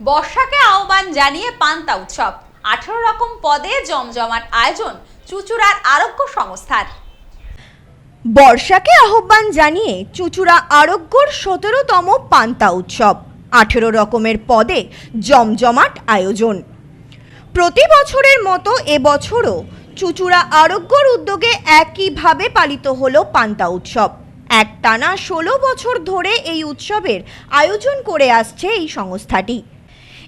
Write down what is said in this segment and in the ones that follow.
বর্ষাকে আহ্বান জানিয়ে পান্তা উৎসব। আঠারো রকম পদে জমজমাট আয়োজন চুচুড়ার আরোগ্য সংস্থার। বর্ষাকে আহ্বান জানিয়ে চুচুড়া আরোগ্যর সতেরোতম পান্তা উৎসব। আঠেরো রকমের পদে জমজমাট আয়োজন। প্রতি বছরের মতো এবছরও চুচুড়া আরোগ্যর উদ্যোগে একইভাবে পালিত হলো পান্তা উৎসব। এক টানা ষোলো বছর ধরে এই উৎসবের আয়োজন করে আসছে এই সংস্থাটি।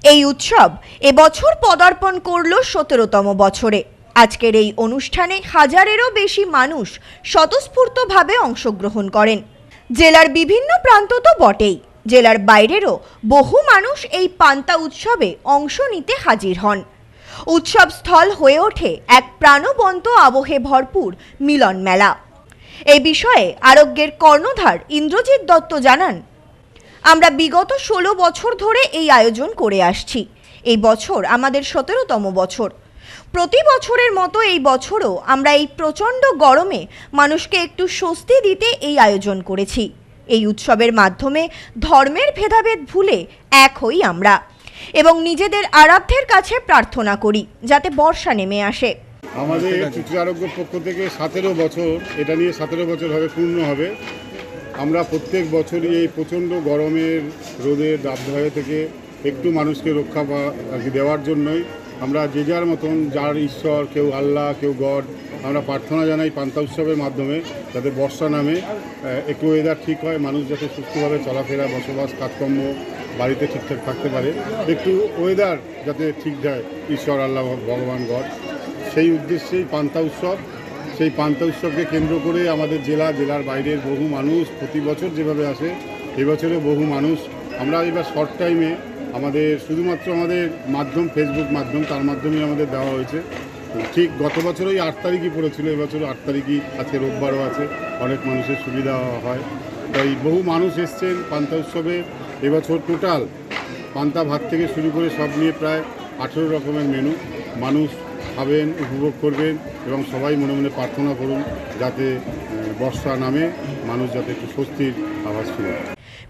এই উৎসব এবছর পদার্পণ করল সতেরোতম বছরে। আজকের এই অনুষ্ঠানে হাজারেরও বেশি মানুষ স্বতঃস্ফূর্তভাবে অংশগ্রহণ করেন। জেলার বিভিন্ন প্রান্ত তো বটেই। জেলার বাইরেরও বহু মানুষ এই পান্তা উৎসবে অংশ নিতে হাজির হন। উৎসব স্থল হয়ে ওঠে এক প্রাণবন্ত আবহে ভরপুর মিলন মেলা। এই বিষয়ে আরোগ্যের কর্ণধার ইন্দ্রজিৎ দত্ত জানান আমরা বিগত ষোলো বছর ধরে এই আয়োজন করে আসছি। এই বছর আমাদের সতেরোতম বছর। প্রতি বছরের মতো এই বছরও আমরা এই প্রচণ্ড গরমে মানুষকে একটু স্বস্তি দিতে এই আয়োজন করেছি। এই উৎসবের মাধ্যমে ধর্মের ভেদাভেদ ভুলে এক হই আমরা এবং নিজেদের আরাধ্যের কাছে প্রার্থনা করি যাতে বর্ষা নেমে আসে। আমাদের পক্ষ থেকে সতেরো বছর, এটা নিয়ে সতেরো বছর হবে, পূর্ণ হবে। আমরা প্রত্যেক বছরই এই প্রচণ্ড গরমের রোদের দাবদাহে থেকে একটু মানুষকে রক্ষা দেওয়ার জন্যই আমরা যে যার মতন, যার ঈশ্বর, কেউ আল্লাহ, কেউ গড, আমরা প্রার্থনা জানাই পান্তা উৎসবের মাধ্যমে যাতে বর্ষা নামে একটু ওয়েদার ঠিক হয়, মানুষ যাতে সুস্থভাবে চলাফেরা, বসবাস, কাজকর্ম বাড়িতে ঠিকঠাক থাকতে পারে, একটু ওয়েদার যাতে ঠিক যায়, ঈশ্বর, আল্লাহ, ভগবান, গড। সেই উদ্দেশ্যেই পান্তা উৎসব। সেই পান্তা উৎসবকে কেন্দ্র করে আমাদের জেলা, জেলার বাইরের বহু মানুষ প্রতি বছর যেভাবে আসে, এবছরে বহু মানুষ। আমরা এবার শর্ট টাইমে আমাদের শুধুমাত্র আমাদের মাধ্যম ফেসবুক মাধ্যম, তার মাধ্যমেই আমাদের দেওয়া হয়েছে। ঠিক গত বছরই আট তারিখই পড়েছিল এবছর আট তারিখই আজকে রোববারও আছে, অনেক মানুষের সুবিধা হয়। তাই বহু মানুষ এসছেন পান্তা উৎসবে এবছর টোটাল পান্তা ভাত থেকে শুরু করে সব নিয়ে প্রায় আঠেরো রকমের মেনু মানুষ খাবেন উপভোগ করবেন এবং সবাই মনে মনে প্রার্থনা করুন যাতে বর্ষা নামে মানুষ যাতে একটু স্বস্তির আভাস ফিরে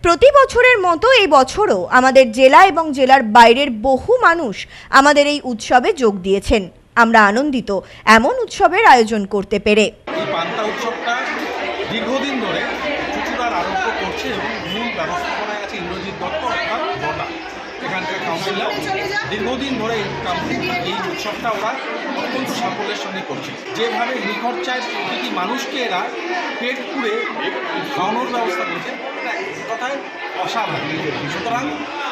প্রতি বছরের মতো এই বছরও আমাদের জেলা এবং জেলার বাইরের বহু মানুষ আমাদের এই উৎসবে যোগ দিয়েছেন। আমরা আনন্দিত এমন উৎসবের আয়োজন করতে পেরে। এই পান্তা উৎসবটা দীর্ঘদিন ধরে চুচুড়ার আরম্ভ করছে এবং মূল আছে ইন্দ্রজিৎ দত্ত অর্থাৎ বটা এখানকার দীর্ঘদিন ধরে এই এই উৎসবটা ওরা অত্যন্ত সাফল্যের সঙ্গে করছে। যেভাবে নিখরচায় প্রতিটি মানুষকে এরা পেট পুড়ে খাওয়ানোর ব্যবস্থা করেছে কথায় অসাধারণ। সুতরাং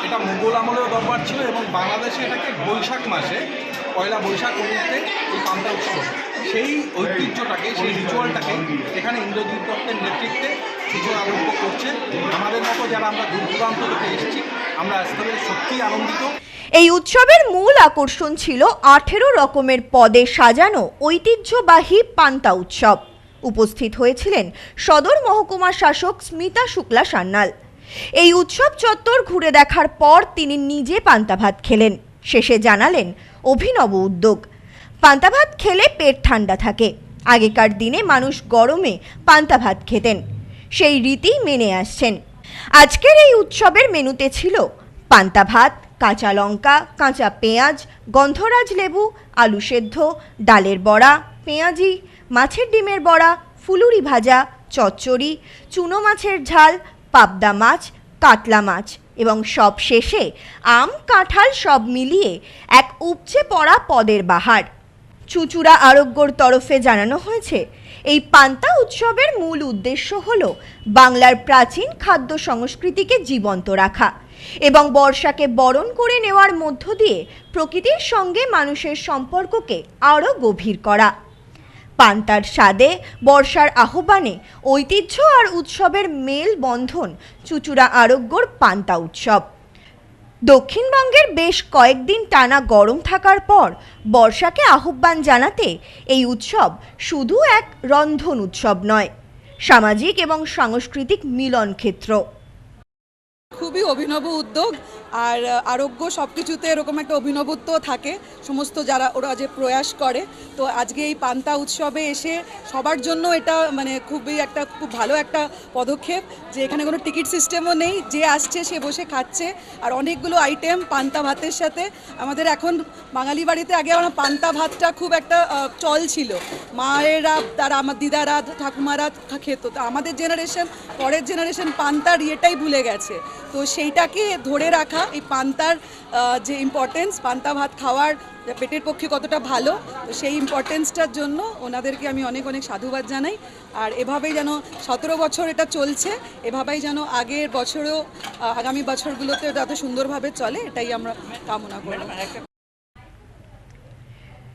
এটা মুঘল আমলেও দরবার ছিল এবং বাংলাদেশে এটাকে বৈশাখ মাসে পয়লা বৈশাখ মুহূর্তে এই পান্তা উৎসব সেই ঐতিহ্যটাকে সেই রিচুয়ালটাকে এখানে ইন্দ্রজিৎ দত্তের নেতৃত্বে কিছু আরম্ভ করছে। আমাদের মতো যারা আমরা দূর দূরান্ত থেকে এসেছি আমরা আসতে পেরে সত্যিই আনন্দিত। এই উৎসবের মূল আকর্ষণ ছিল আঠেরো রকমের পদে সাজানো ঐতিহ্যবাহী পান্তা উৎসব। উপস্থিত হয়েছিলেন সদর মহকুমা শাসক স্মিতা শুক্লা সান্যাল। এই উৎসব চত্বর ঘুরে দেখার পর তিনি নিজে পান্তা ভাত খেলেন। শেষে জানালেন অভিনব উদ্যোগ। পান্তা ভাত খেলে পেট ঠান্ডা থাকে। আগেকার দিনে মানুষ গরমে পান্তা ভাত খেতেন। সেই রীতি মেনে আসছেন। আজকের এই উৎসবের মেনুতে ছিল পান্তা ভাত, কাঁচা লঙ্কা, কাঁচা পেঁয়াজ, গন্ধরাজ লেবু, আলু সেদ্ধ, ডালের বড়া, পেঁয়াজি, মাছের ডিমের বড়া, ফুলুরি ভাজা, চচ্চড়ি, চুনো মাছের ঝাল, পাবদা মাছ, কাতলা মাছ এবং সব শেষে আম কাঁঠাল সব মিলিয়ে এক উপচে পড়া পদের বাহার। চুচুড়া আরোগ্যর তরফে জানানো হয়েছে, এই পান্তা উৎসবের মূল উদ্দেশ্য হল বাংলার প্রাচীন খাদ্য সংস্কৃতিকে জীবন্ত রাখা এবং বর্ষাকে বরণ করে নেওয়ার মধ্য দিয়ে প্রকৃতির সঙ্গে মানুষের সম্পর্ককে আরও গভীর করা। পান্তার স্বাদে বর্ষার আহ্বানে ঐতিহ্য আর উৎসবের মেল বন্ধন চুচুড়া আরোগ্যর পান্তা উৎসব। দক্ষিণবঙ্গের বেশ কয়েকদিন টানা গরম থাকার পর বর্ষাকে আহ্বান জানাতে এই উৎসব শুধু এক রন্ধন উৎসব নয়, সামাজিক এবং সাংস্কৃতিক মিলন ক্ষেত্র খুবই অভিনব উদ্যোগ। আর আরোগ্য সব কিছুতে এরকম একটা অভিনবত্ব থাকে। সমস্ত যারা, ওরা যে প্রয়াস করে। তো আজকে এই পান্তা উৎসবে এসে সবার জন্য এটা মানে খুবই একটা, খুব ভালো একটা পদক্ষেপ যে এখানে কোনো টিকিট সিস্টেমও নেই। যে আসছে সে বসে খাচ্ছে। আর অনেকগুলো আইটেম পান্তা ভাতের সাথে। আমাদের এখন বাঙালি বাড়িতে আগে আমরা পান্তা ভাতটা খুব একটা চল ছিল। মায়েরা, তারা আমার দিদারা, ঠাকুমারা খেত। তো আমাদের জেনারেশন পরের জেনারেশন পান্তার ইয়েটাই ভুলে গেছে। তো সেইটাকে ধরে রাখা, এই পান্তার যে ইম্পর্টেন্স পান্তা ভাত খাওয়ার পেটের পক্ষে কতটা ভালো, তো সেই ইম্পর্টেন্সটার জন্য ওনাদেরকে আমি অনেক অনেক সাধুবাদ জানাই। আর এভাবেই যেন সতেরো বছর এটা চলছে, এভাবেই যেন আগের বছরেও আগামী বছরগুলোতে এত সুন্দরভাবে চলে, এটাই আমরা কামনা করি।